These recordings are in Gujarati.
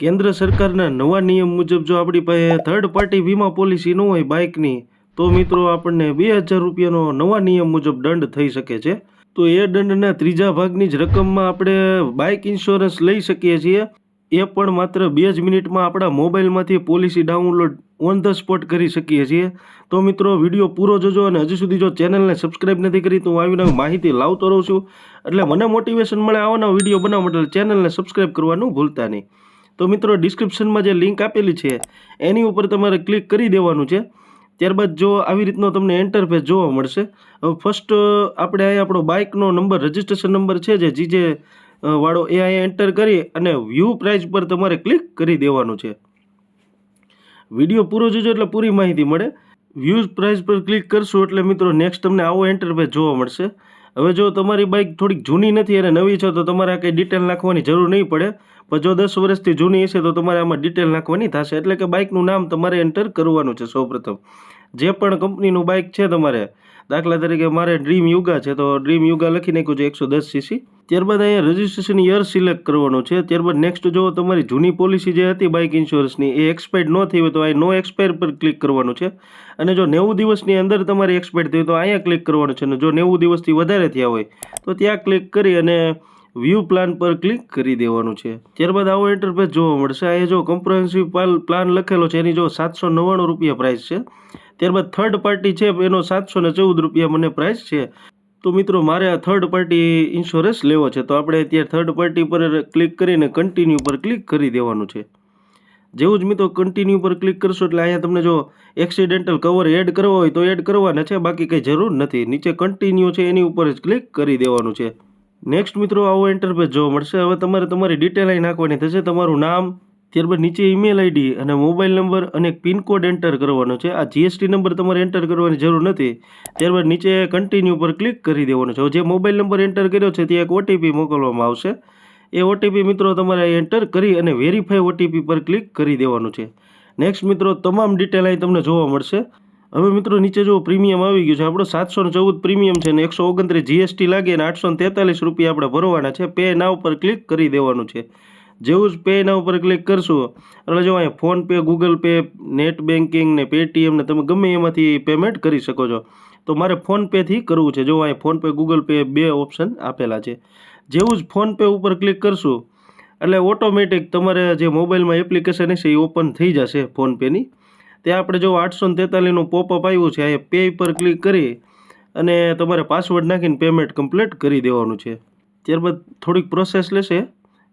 કેન્દ્ર સરકારના નવા નિયમ મુજબ જો આપણી પાસે થર્ડ પાર્ટી વીમા પોલિસી ન હોય બાઇકની, તો મિત્રો આપણને બે હજાર રૂપિયાનો નવા નિયમ મુજબ દંડ થઈ શકે છે. તો એ દંડના ત્રીજા ભાગની જ રકમમાં આપણે બાઇક ઇન્સ્યોરન્સ લઈ શકીએ છીએ. એ પણ માત્ર બે જ મિનિટમાં આપણા મોબાઈલમાંથી policy download on the spot કરી શકીએ છીએ. તો મિત્રો, વીડિયો પૂરો જોજો અને હજુ સુધી જો ચેનલને સબસ્ક્રાઇબ નથી કરી, તો હું આવી નવી માહિતી લાવતો રહું છું. એટલે મને મોટિવેશન મળે આવા વીડિયો બનાવવા માટે ચેનલને સબસ્ક્રાઇબ કરવાનું ભૂલતા નહીં. તો મિત્રો ડિસ્ક્રિપ્શનમાં જે લિંક આપેલી છે, એની ઉપર તમારે ક્લિક કરી દેવાનું છે. ત્યારબાદ જો આવી રીતનો તમને એન્ટરફેસ જોવા મળશે ફર્સ્ટ આપણે અહીંયા આપણો બાઇકનો નંબર રજિસ્ટ્રેશન નંબર છે જે જીજે વાળો એ અહીંયા એન્ટર કરી અને વ્યૂ પ્રાઇઝ પર તમારે ક્લિક કરી દેવાનું છે. વીડિયો પૂરો જોજો એટલે પૂરી માહિતી મળે. વ્યૂઝ પ્રાઇઝ પર ક્લિક કરશું એટલે મિત્રો નેક્સ્ટ તમને આવો એન્ટરફેસ જોવા મળશે. હવે જો તમારી બાઇક થોડીક જૂની નથી અને નવી છે, તો તમારે કંઈ ડિટેલ નાખવાની જરૂર નહીં પડે. પણ જો દસ વર્ષથી જૂની હશે, તો તમારે આમાં ડિટેલ નાખવાની થશે. એટલે કે બાઇકનું નામ તમારે એન્ટર કરવાનું છે સૌપ્રથમ. જે પણ કંપનીનું બાઇક છે તમારે, દાખલા તરીકે મારે ડ્રીમ યુગા છે, તો ડ્રીમ યુગા લખી નાખ્યું છે એકસો દસ સીસી ત્યારબાદ અહીંયા રજિસ્ટ્રેશન યર સિલેક્ટ કરવાનું છે. ત્યારબાદ નેક્સ્ટ જો તમારી જૂની પોલિસી જે હતી બાઇક ઇન્સ્યોરન્સની એ એક્સપાયર્ડ ન થઈ હોય તો અહીં નો એક્સપાયર પર ક્લિક કરવાનું છે. અને જો નેવું દિવસની અંદર તમારે એક્સપાયર્ડ થઈ તો અહીંયા ક્લિક કરવાનું છે. અને જો નેવું દિવસથી વધારે થયા હોય, તો ત્યાં ક્લિક કરી અને વ્યૂ પ્લાન પર ક્લિક કરી દેવાનું છે. ત્યારબાદ આવો ઇન્ટરફેસ જોવા મળશે. અહીંયા જો કોમ્પ્રિહેન્સિવ પ્લાન લખેલો છે. એની જો સાતસો નવ્વાણું રૂપિયા પ્રાઇસ છે. ત્યારબાદ થર્ડ પાર્ટી છે, એનો સાતસો ને ચૌદ રૂપિયા મને પ્રાઇસ છે. તો મિત્રો, મારે આ થર્ડ પાર્ટી ઇન્સ્યોરન્સ લેવો છે. તો આપણે અત્યારે થર્ડ પાર્ટી પર ક્લિક કરીને કન્ટિન્યુ પર ક્લિક કરી દેવાનું છે. જેવું જ મિત્રો કન્ટિન્યુ પર ક્લિક કરશો એટલે અહીંયા તમને જો એક્સિડેન્ટલ કવર એડ કરવા હોય તો એડ કરવાના છે. બાકી કંઈ જરૂર નથી. નીચે કન્ટિન્યુ છે, એની ઉપર જ ક્લિક કરી દેવાનું છે. નેક્સ્ટ મિત્રો, આવો ઇન્ટરફેસ જોવા મળશે. હવે તમારે તમારી ડિટેલ અહીં નાખવાની થશે. તમારું નામ ત્યારબાદ નીચે ઈમેલ આઈડી અને મોબાઈલ નંબર અને પિનકોડ એન્ટર કરવાનો છે. આ જીએસટી નંબર તમારે એન્ટર કરવાની જરૂર નથી. ત્યારબાદ નીચે કન્ટિન્યુ પર ક્લિક કરી દેવાનો છે. જે મોબાઈલ નંબર એન્ટર કર્યો છે ત્યાં એક ઓટીપી મોકલવામાં આવશે. એ ઓટીપી મિત્રો તમારે એન્ટર કરી અને વેરીફાઈ ઓટીપી પર ક્લિક કરી દેવાનું છે. નેક્સ્ટ મિત્રો, તમામ ડિટેલ અહીં તમને જોવા મળશે. હવે મિત્રો, નીચે જો પ્રીમિયમ આવી ગયું છે, આપણો સાતસો ને ચૌદ પ્રીમિયમ છે ને એકસો ઓગણત્રીસ જીએસટી લાગે અને આઠસો તેતાલીસ રૂપિયા આપણે ભરવાના છે. પે ના ઉપર ક્લિક કરી દેવાનું છે. જેવું જ પે એના ઉપર ક્લિક કરશો, એટલે જો અહીંયા PhonePe Google Pay net banking ને પેટીએમ ને તમે ગમે એમાંથી પેમેન્ટ કરી શકો છો. તો મારે ફોનપેથી કરવું છે. જો અહીંયા ફોનપે ગૂગલ પે બે ઓપ્શન આપેલા છે. જેવું જ ફોનપે ઉપર ક્લિક કરશું, એટલે ઓટોમેટિક તમારે જે મોબાઈલમાં એપ્લિકેશન હશે એ ઓપન થઈ જશે ફોનપેની ત્યાં આપણે જો આઠસો તેતાલીસનું પોપઅપ આવ્યું છે, અહીંયા પે પર ક્લિક કરી અને તમારે પાસવર્ડ નાખીને પેમેન્ટ કમ્પ્લીટ કરી દેવાનું છે. ત્યારબાદ થોડીક પ્રોસેસ લેશે.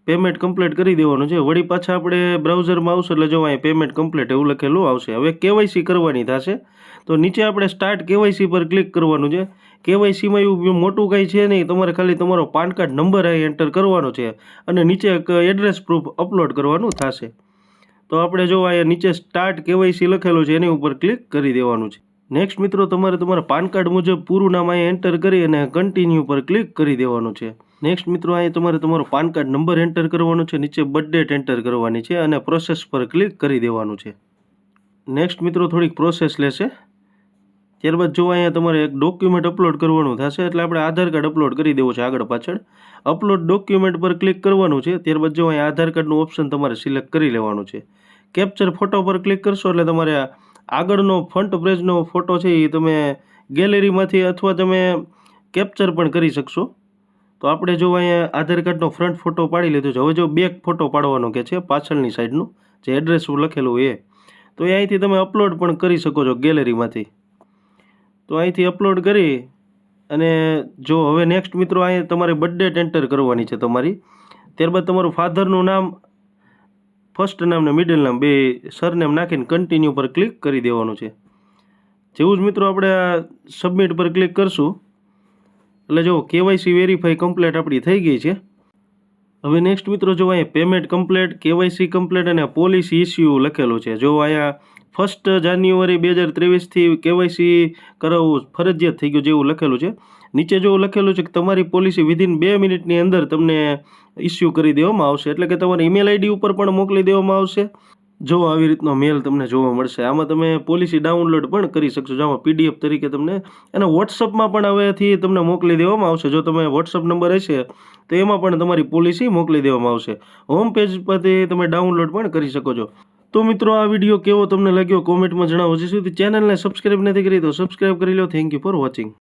પેમેન્ટ કમ્પ્લીટ કરી દેવાનું છે. વળી પાછા આપણે બ્રાઉઝરમાં આવશે એટલે જો અહીં પેમેન્ટ કમ્પ્લીટ એવું લખેલું આવશે. હવે કેવાયસી કરવાની થશે. તો નીચે આપણે સ્ટાર્ટ કેવાયસી પર ક્લિક કરવાનું છે. કેવાયસીમાં એવું મોટું કંઈ છે નહીં. તમારે ખાલી તમારો પાન કાર્ડ નંબર અહીં એન્ટર કરવાનો છે અને નીચે એક એડ્રેસ પ્રૂફ અપલોડ કરવાનું થશે. તો આપણે જો અહીંયા નીચે સ્ટાર્ટ કેવાયસી લખેલું છે, એની ઉપર ક્લિક કરી દેવાનું છે. નેક્સ્ટ મિત્રો, તમારે તમારા પાન કાર્ડ મુજબ પૂરું નામ અહીંયા એન્ટર કરી અને કન્ટિન્યુ પર ક્લિક કરી દેવાનું છે. નેક્સ્ટ મિત્રો, અહીંયા તમારે તમારો પાન કાર્ડ નંબર એન્ટર કરવાનો છે, નીચે બર્થ ડેટ એન્ટર કરવાની છે અને પ્રોસેસ પર ક્લિક કરી દેવાનું છે. નેક્સ્ટ મિત્રો, થોડીક પ્રોસેસ લેશે. ત્યારબાદ જો અહીંયા તમારે એક ડોક્યુમેન્ટ અપલોડ કરવાનું થશે, એટલે આપણે આધાર કાર્ડ અપલોડ કરી દેવું છે આગળ પાછળ. અપલોડ ડોક્યુમેન્ટ પર ક્લિક કરવાનું છે, ત્યારબાદ જો અહીંયા આધાર કાર્ડનું ઓપ્શન તમારે સિલેક્ટ કરી લેવાનું છે. કેપ્ચર ફોટો પર ક્લિક કરશો, એટલે તમારે આગળનો ફ્રન્ટ પેજનો ફોટો છે એ તમે ગેલેરીમાંથી અથવા તમે કેપ્ચર પણ કરી શકશો. તો આપણે જો અહીંયા આધાર કાર્ડનો ફ્રન્ટ ફોટો પાડી લીધો છે. હવે જો બેક ફોટો પાડવાનો કે છે પાછળની સાઈડનું, જે એડ્રેસ લખેલું એ. તો એ અહીંથી તમે અપલોડ પણ કરી શકો છો ગેલેરીમાંથી તો અહીંથી અપલોડ કરી અને જો હવે નેક્સ્ટ મિત્રો અહીંયા તમારે બર્થ ડેટ એન્ટર કરવાની છે તમારી. ત્યારબાદ તમારું ફાધરનું નામ ફર્સ્ટ નામ ને મિડલ નામ બે સરનેમ નાખીને કન્ટિન્યુ પર ક્લિક કરી દેવાનું છે. જેવું જ મિત્રો આપણે સબમિટ પર ક્લિક કરશું. એટલે જો કેવાયસી વેરીફાઈ કમ્પ્લેટ આપણી થઈ ગઈ છે. હવે નેક્સ્ટ મિત્રો જો અહીંયા પેમેન્ટ કમ્પ્લેટ કેવાયસી કમ્પ્લેટ અને પોલિસી ઇસ્યુ લખેલું છે. જો અહીંયા ફર્સ્ટ જાન્યુઆરી બે હજાર ત્રેવીસથી કેવાયસી કરાવવું ફરજિયાત થઈ ગયું જેવું લખેલું છે. નીચે જો લખેલું છે કે તમારી પોલિસી વિધિન બે મિનિટની અંદર તમને ઇસ્યુ કરી દેવામાં આવશે. એટલે કે તમારી ઈમેલ આઈડી ઉપર પણ મોકલી દેવામાં આવશે. જો આવી રીતનો મેલ તમને જોવા મળશે. આમાં તમે પોલિસી ડાઉનલોડ પણ કરી શકશો. જો આમાં પીડીએફ તરીકે તમને અને વોટ્સઅપમાં પણ હવેથી તમને મોકલી દેવામાં આવશે. જો તમે વોટ્સઅપ નંબર હશે, તો એમાં પણ તમારી પોલિસી મોકલી દેવામાં આવશે. હોમ પેજ પરથી તમે ડાઉનલોડ પણ કરી શકો છો. તો મિત્રો, આ વીડિયો કેવો તમને લાગ્યો? કોમેન્ટમાં જણાવો. જે સુધી ચેનલને સબસ્ક્રાઈબ નથી કરી તો સબસ્ક્રાઈબ કરી લો. Thank you for watching.